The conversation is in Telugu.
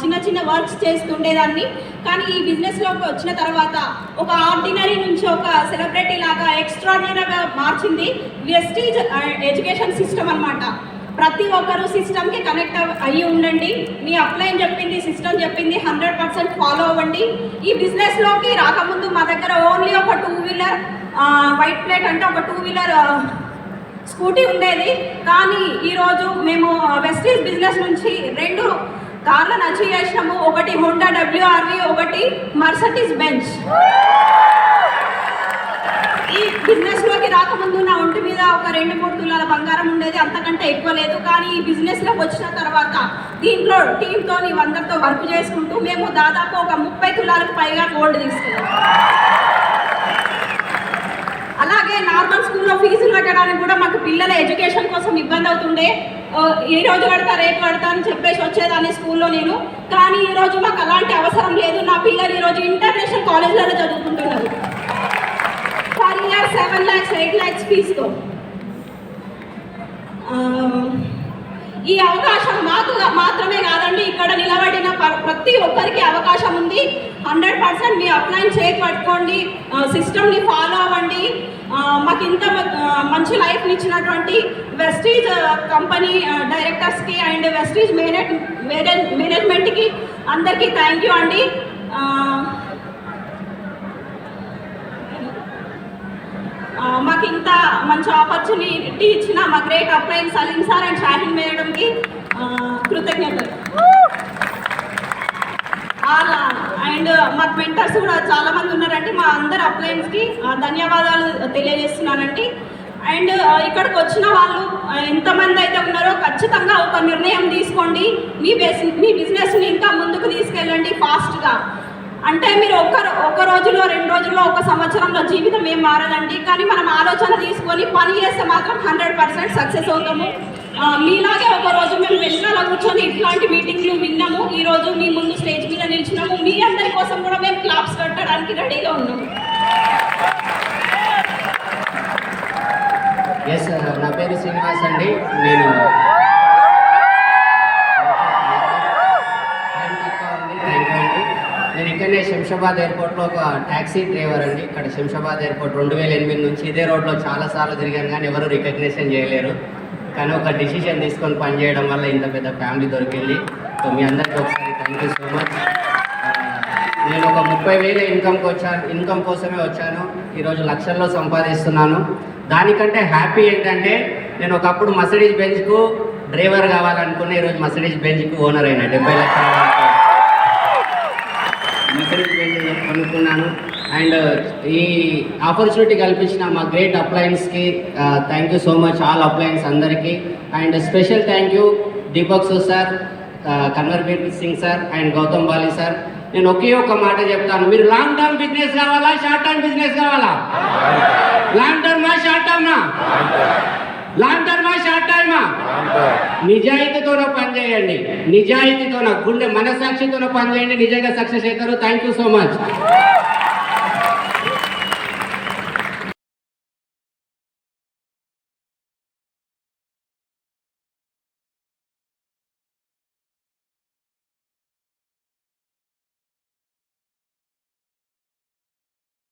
చిన్న చిన్న వర్క్స్ చేస్తుండేదాన్ని. కానీ ఈ బిజినెస్లోకి వచ్చిన తర్వాత ఒక ఆర్డినరీ నుంచి ఒక సెలబ్రిటీ లాగా ఎక్స్ట్రాడినరీగా మార్చింది వెస్టీజ్ ఎడ్యుకేషన్ సిస్టమ్ అన్నమాట. ప్రతి ఒక్కరు సిస్టమ్కి కనెక్ట్ అయ్యి ఉండండి. మీ అప్లైన్ చెప్పింది సిస్టమ్ చెప్పింది హండ్రెడ్ పర్సెంట్ ఫాలో అవ్వండి. ఈ బిజినెస్లోకి రాకముందు మా దగ్గర ఓన్లీ ఒక టూ వీలర్ వైట్ ప్లేట్ అంటే ఒక టూ వీలర్ స్కూటీ ఉండేది. కానీ ఈరోజు మేము వెస్టీజ్ బిజినెస్ నుంచి రెండు కార్లను అచీవ్ చేసినాము. ఒకటి హోండా డబ్ల్యూఆర్వి ఒకటి మర్సటీస్ బెంచ్ ఈ బిజినెస్లోకి రాకముందు నా ఒంటి మీద ఒక రెండు మూడు తులాల బంగారం ఉండేది. అంతకంటే ఎక్కువ లేదు. కానీ ఈ బిజినెస్లోకి వచ్చిన తర్వాత దీంట్లో టీంతో అందరితో వర్క్ చేసుకుంటూ మేము దాదాపు ఒక ముప్పై తులాలకు పైగా గోల్డ్ తీసుకున్నాం. అలాగే నార్మల్ స్కూల్లో ఫీజులు కట్టడానికి కూడా మాకు పిల్లల ఎడ్యుకేషన్ కోసం ఇబ్బంది అవుతుండే. ఈ రోజు కడతా రేపు కడతా అని చెప్పేసి వచ్చేదాన్ని స్కూల్లో నేను. కానీ ఈ రోజు మాకు అలాంటి అవసరం లేదు. నా పిల్లలు ఈరోజు రోజు ఇంటర్నేషనల్ కాలేజ్లలో చదువుకుంటున్నారు. Per year seven lakhs eight lakhs ఫీజుతో. ఈ అవకాశం మాకు మాత్రమే కాదండి. ఇక్కడ నిలబడిన ప- ప్రతి హండ్రెడ్ పర్సెంట్ మీ అప్లైన్ చేసి పట్టుకోండి సిస్టమ్ని ఫాలో అవ్వండి. మాకు ఇంత మంచి లైఫ్ని ఇచ్చినటువంటి వెస్టీజ్ కంపెనీ డైరెక్టర్స్కి అండ్ వెస్టీజ్ మేనేజ్ మేనేజ్మెంట్కి అందరికీ థ్యాంక్ యూ అండి. మాకు ఇంత మంచి ఆపర్చునిటీ ఇచ్చిన మా great upline Salim sir and Shahin మేడంకి కృతజ్ఞతలు. అండ్ మాకు మెంటర్స్ కూడా చాలా మంది ఉన్నారండి. మా అందరు అప్లైన్స్కి ధన్యవాదాలు తెలియజేస్తున్నానండి. అండ్ uh, ఇక్కడికి వచ్చిన వాళ్ళు ఎంతమంది అయితే ఉన్నారో ఖచ్చితంగా ఒక నిర్ణయం తీసుకోండి. మీ బేస్ మీ బిజినెస్ని ఇంకా ముందుకు తీసుకెళ్ళండి ఫాస్ట్గా. అంటే మీరు ఒక్క ఒక రోజులో రెండు రోజుల్లో ఒక సంవత్సరంలో జీవితం ఏం మారదండి. కానీ మనం ఆలోచన తీసుకొని పని చేస్తే మాత్రం హండ్రెడ్ పర్సెంట్ సక్సెస్ అవుతాము. మీలాగే ఒక రోజు మేము వెనకాల కూర్చొని ఇట్లాంటి మీటింగ్లు విన్నాము. ఈ రోజు మీ ముందు స్టేజ్ మీద నిలిచినాము మీ అందరి కోసం కూడా మేము క్లాప్స్ కట్టడానికి రెడీగా ఉన్నాము. ఎస్ నా పేరు శ్రీనివాస్ అండి. నేను నేను ఇక్కడనే శంషాబాద్ ఎయిర్పోర్ట్లో ఒక ట్యాక్సీ డ్రైవర్ అండి. ఇక్కడ శంషాబాద్ ఎయిర్పోర్ట్ రెండు వేల ఎనిమిది నుంచి ఇదే రోడ్లో చాలా సార్లు తిరిగాను కానీ ఎవరు రికగ్నేషన్ చేయలేరు. కానీ ఒక డిసిషన్ తీసుకొని పనిచేయడం వల్ల ఇంత పెద్ద ఫ్యామిలీ దొరికింది. సో మీ అందరికీ ఒకసారి థ్యాంక్ యూ సో మచ్ నేను ఒక ముప్పై వేల ఇన్కమ్కి వచ్చాను ఇన్కమ్ కోసమే వచ్చాను. ఈరోజు లక్షల్లో సంపాదిస్తున్నాను. దానికంటే హ్యాపీ ఏంటంటే నేను ఒకప్పుడు మసడీస్ బెంచ్కు డ్రైవర్ కావాలనుకున్న ఈరోజు మసడీస్ బెంచ్కు ఓనర్ అయినా డెబ్బై లక్షల మసడీస్ బెంచ్ కొనుక్కున్నాను. అండ్ ఈ ఆపర్చునిటీ కల్పించిన మా great అప్లయన్స్కి thank you so much all uplines అందరికీ. And special thank you Deepak సు sir Kanwarbir Singh sir and Gautam Bali sir నేను ఒకే ఒక మాట చెప్తాను. మీరు లాంగ్ టర్మ్ బిజినెస్ కావాలా షార్ట్ టర్మ్ బిజినెస్ కావాలా? లాంగ్ టర్మా షార్ట్ టర్మా లాంగ్ టర్మా షార్ట్ టర్మా నిజాయితీతోనే పనిచేయండి చేయండి. గుండె మనసాక్షితోనే పనిచేయండి నిజంగా సక్సెస్ అవుతారు. Thank you so much